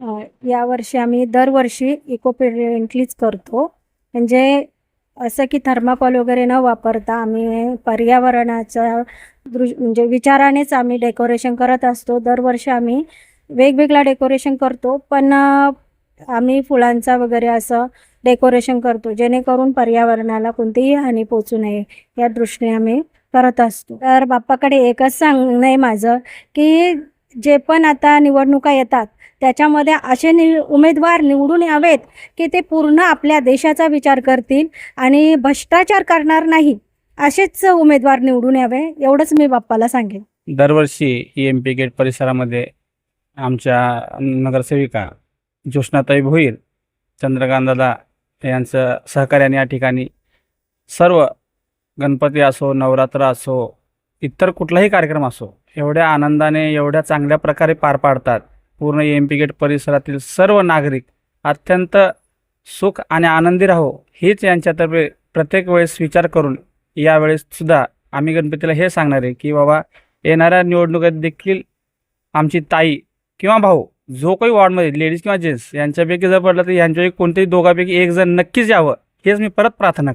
यावर्षी आम्ही दरवर्षी इको फ्रेंडलीच करतो. म्हणजे असं की थर्माकोल वगैरे न वापरता आम्ही पर्यावरणाचा दृ म्हणजे विचारानेच आम्ही डेकोरेशन करत असतो. दरवर्षी आम्ही वेगवेगळा डेकोरेशन करतो. पण आम्ही फुलांचा वगैरे असं डेकोरेशन करतो जेणेकरून पर्यावरणाला कोणतीही हानी पोचू नये या दृष्टीने आम्ही करत असतो. तर बाप्पाकडे एकच सांगणं आहे माझं की जे पण आता निवडणुका येतात त्याच्यामध्ये असे नि उमेदवार निवडून यावेत की ते पूर्ण आपल्या देशाचा विचार करतील आणि भ्रष्टाचार करणार नाही असेच उमेदवार निवडून यावे एवढंच मी बाप्पाला सांगेन. दरवर्षी एम पी गेट परिसरामध्ये आमच्या नगरसेविका ज्योत्स्नाताई भोईर चंद्रकांतदादा यांचं सहकार्याने या ठिकाणी सर्व गणपती असो नवरात्र असो इतर कुठलाही कार्यक्रम असो एवढ्या आनंदाने एवढ्या चांगल्या प्रकारे पार पाडतात. पूर्ण एम पी गेट परिसरातील सर्व नागरिक अत्यंत सुख आणि आनंदी राहो हीच यांच्यातर्फे प्रत्येक वेळेस विचार करून यावेळेससुद्धा आम्ही गणपतीला हे सांगणार आहे की बाबा येणाऱ्या निवडणुकीत देखील आमची ताई किंवा भाऊ जो काही वॉर्डमध्ये लेडीज किंवा जेंट्स यांच्यापैकी जर पडलं तर यांच्यापैकी कोणत्याही दोघांपैकी एक जण नक्कीच यावं हेच मी परत प्रार्थना